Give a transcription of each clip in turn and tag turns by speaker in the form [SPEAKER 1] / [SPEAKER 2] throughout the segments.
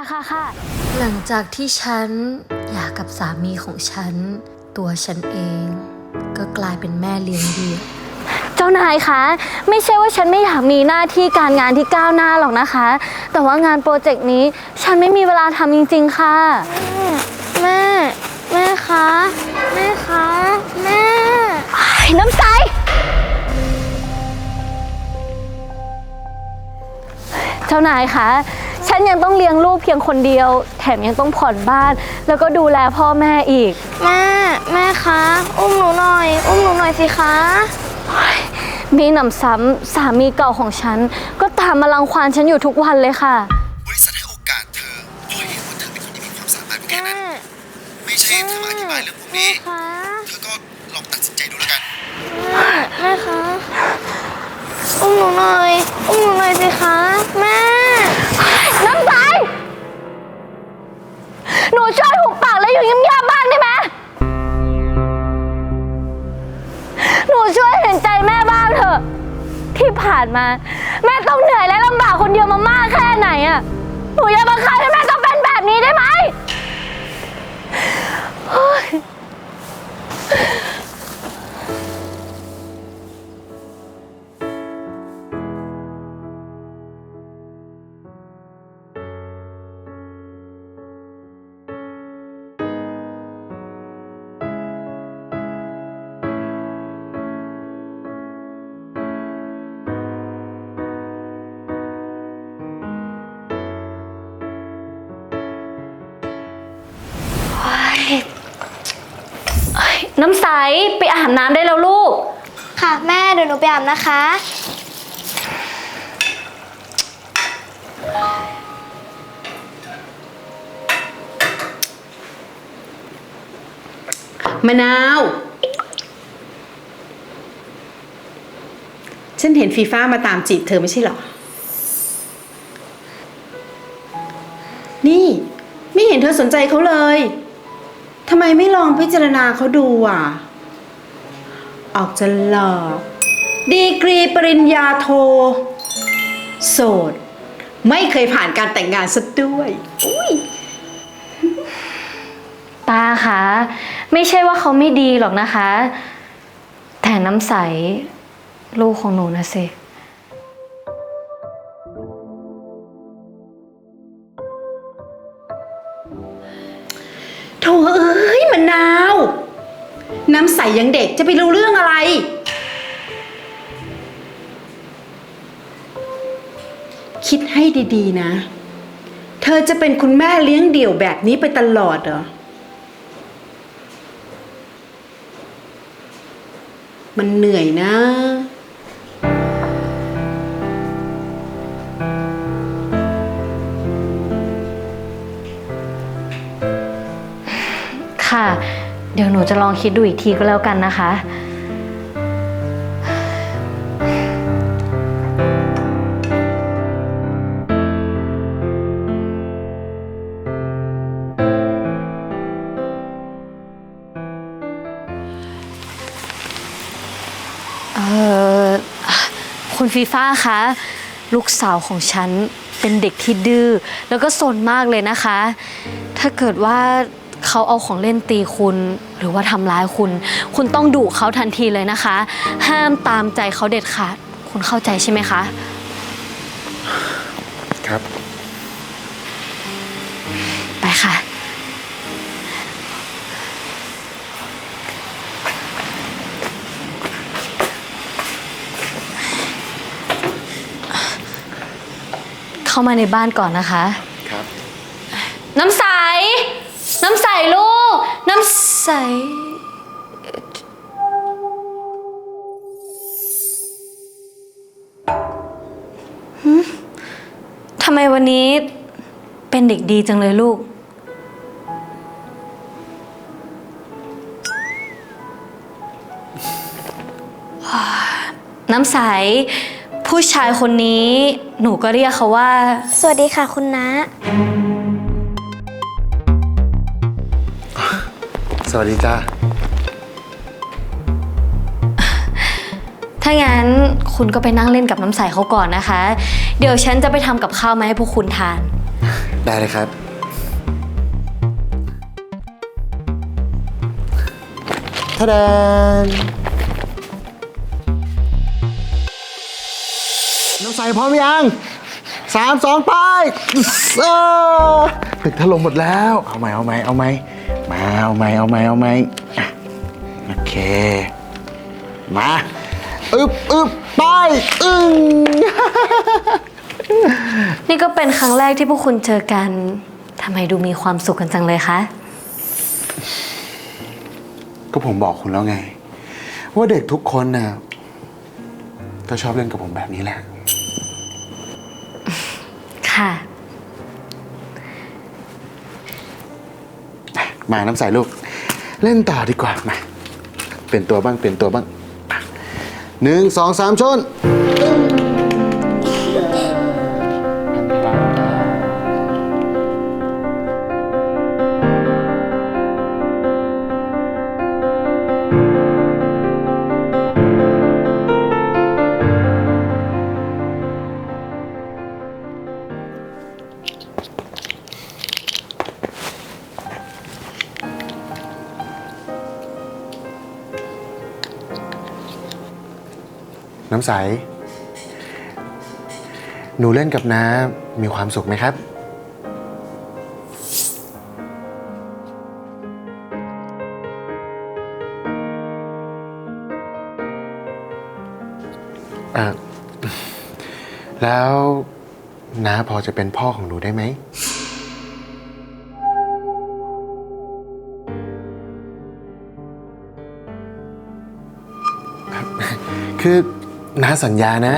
[SPEAKER 1] ค่ะค่ะ
[SPEAKER 2] หลังจากที่ฉันหย่ากับสามีของฉัน ตัวฉันเอง ก็กลายเป็นแม่เลี้ยงเดี่ยว
[SPEAKER 1] เจ้านายคะ ไม่ใช่ว่าฉันไม่อยากมีหน้าที่การงานที่ก้าวหน้าหรอกนะคะ แต่ว่างานโปรเจกต์นี้ฉันไม่มีเวลาทำจริง ๆ ค่ะ แม่ แม่คะ แม่คะ แม่น้ำใสเจ้านายคะ ฉันยังต้องเลี้ยงลูกเพียงคนเดียว แถมยังต้องผ่อนบ้าน แล้วก็ดูแลพ่อแม่อีก
[SPEAKER 3] แม่แม่คะ อุ้มหนูหน่อย อุ้มหนูหน่อยสิคะ
[SPEAKER 1] มีหนำซ้ำสามีเก่าของฉัน ก็ตามมารังควานฉันอยู่ทุกวันเลยค่ะ
[SPEAKER 4] บริษัทให้โอกาสเธอเพราะเห็นว่าเธอเป็นคนที่มีความสามารถก็แค่
[SPEAKER 3] แม่
[SPEAKER 4] นั้น ไม่ใช่เธอมาอธิบายเรื่องพวกนี้
[SPEAKER 3] คะ
[SPEAKER 4] เธอก็ลองตัดสินใจดูแล้วกัน
[SPEAKER 3] แม่คะ อุ้มหนูหน่อย อุ้มหนูหน่อยสิคะา
[SPEAKER 1] นมา แม่ต้องเหนื่อยและลำบากคนเดียวมามากแค่ไหนอะหนูอย่าบังคับให้แม่ต้องเป็นแบบนี้ได้ไหม น้ำใสไปอาบน้ำได้แล้วลูก
[SPEAKER 3] ค่ะแม่เดี๋ยวหนูไปอาบนะคะ
[SPEAKER 5] มะนาว ฉันเห็นฟีฟ้ามาตามจีบเธอไม่ใช่เหรอ นี่ ไม่เห็นเธอสนใจเขาเลย ทำไมไม่ลองพิจารณาเขาดูอะ ออกจะหล่อดีกรีปริญญาโท โสด ไม่เคยผ่านการแต่งงานสักด้วย
[SPEAKER 1] ตาคะไม่ใช่ว่าเขาไม่ดีหรอกนะคะ แต่น้ำใส ลูกของหนูนะสิ
[SPEAKER 5] โถเอ้ยมะ นาว น้ำใสยังเด็กจะไปรู้เรื่องอะไร คิดให้ดีๆนะ เธอจะเป็นคุณแม่เลี้ยงเดี่ยวแบบนี้ไปตลอดเหรอ มันเหนื่อยนะ
[SPEAKER 1] เดี๋ยวหนูจะลองคิดดูอีกทีก็แล้วกันนะคะ เออคุณฟีฟ่าคะ ลูกสาวของฉันเป็นเด็กที่ดื้อแล้วก็สนมากเลยนะคะ ถ้าเกิดว่า เขาเอาของเล่นตีคุณ หรือว่าทำร้ายคุณ คุณต้องดุเขาทันทีเลยนะคะ ห้ามตามใจเขาเด็ดขาด คุณเข้าใจใช่ไหมคะ
[SPEAKER 4] ครับ
[SPEAKER 1] ไปค่ะ เข้ามาในบ้านก่อนนะคะ
[SPEAKER 4] ครับ
[SPEAKER 1] น้ำใส น้ำใสลูก น้ำใส ทำไมวันนี้เป็นเด็กดีจังเลยลูก น้ำใส ผู้ชายคนนี้หนูก็เรียกเขาว่า
[SPEAKER 3] สวัสดีค่ะคุณน้า
[SPEAKER 4] สวัสดีจ้า
[SPEAKER 1] ถ้างั้นคุณก็ไปนั่งเล่นกับน้ำใสเขาก่อนนะคะ เดี๋ยวฉันจะไปทำกับข้าวมาให้พวกคุณทาน
[SPEAKER 6] ได้เลยครับ ทะแดนน้ำใสพร้อมยัง สามสองไปเออตึกถล่มหมดแล้ว เอาไหมเอาไหมเอาไหมมาเอาไหมเอาไหมเอาไหมอะโอเค มาอึบอึบไปอึ้ง
[SPEAKER 1] นี่ก็เป็นครั้งแรกที่พวกคุณเจอกันทำไมดูมีความสุขกันจังเลยคะ
[SPEAKER 6] ก็ผมบอกคุณแล้วไง ว่าเด็กทุกคนน่ะก็ชอบเล่นกับผมแบบนี้แหละ
[SPEAKER 1] ค่ะ
[SPEAKER 6] มาน้ำใสลูก เล่นต่อดีกว่ามาเปลี่ยนตัวบ้างเปลี่ยนตัวบ้างหนึ่งสองสามชนำใส หนูเล่นกับน้ามีความสุขไหมครับ เอ่อ แล้วน้าพอจะเป็นพ่อของหนูได้ไหม คือ น้าสัญญานะ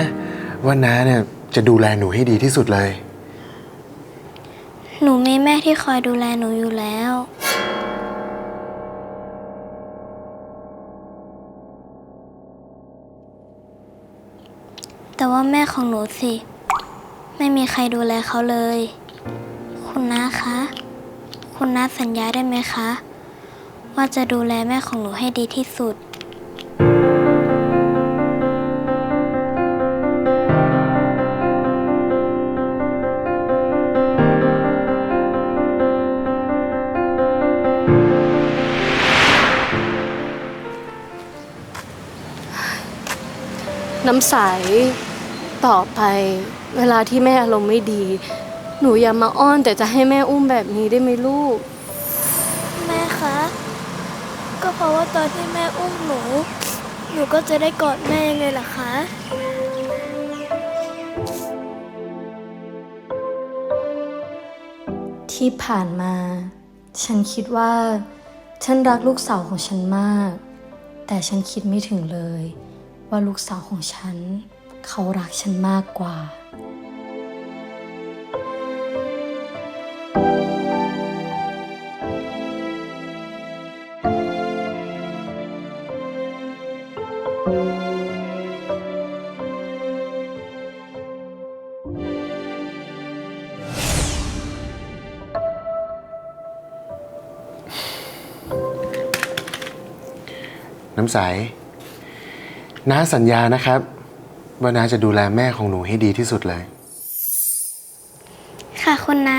[SPEAKER 6] ว่าน้าเนี่ยจะดูแลหนูให้ดีที่สุดเลย
[SPEAKER 3] หนูมีแม่ที่คอยดูแลหนูอยู่แล้ว แต่ว่าแม่ของหนูสิ ไม่มีใครดูแลเขาเลย คุณน้าคะ คุณน้าสัญญาได้ไหมคะ ว่าจะดูแลแม่ของหนูให้ดีที่สุด
[SPEAKER 1] น้ำใสต่อไป เวลาที่แม่อารมณ์ไม่ดี หนูอย่ามาอ้อนแต่จะให้แม่อุ้มแบบนี้ได้ไหมลูก
[SPEAKER 3] แม่คะ ก็เพราะว่าตอนที่แม่อุ้มหนู หนูก็จะได้กอดแม่ยังไงล่ะคะ
[SPEAKER 2] ที่ผ่านมา ฉันคิดว่า ฉันรักลูกสาวของฉันมาก แต่ฉันคิดไม่ถึงเลย ว่าลูกสาวของฉัน เขารักฉันมากกว่า
[SPEAKER 6] น้ำใส น้าสัญญานะครับ ว่าน้าจะดูแลแม่ของหนูให้ดีที่สุดเลย
[SPEAKER 3] ค่ะคุณน้า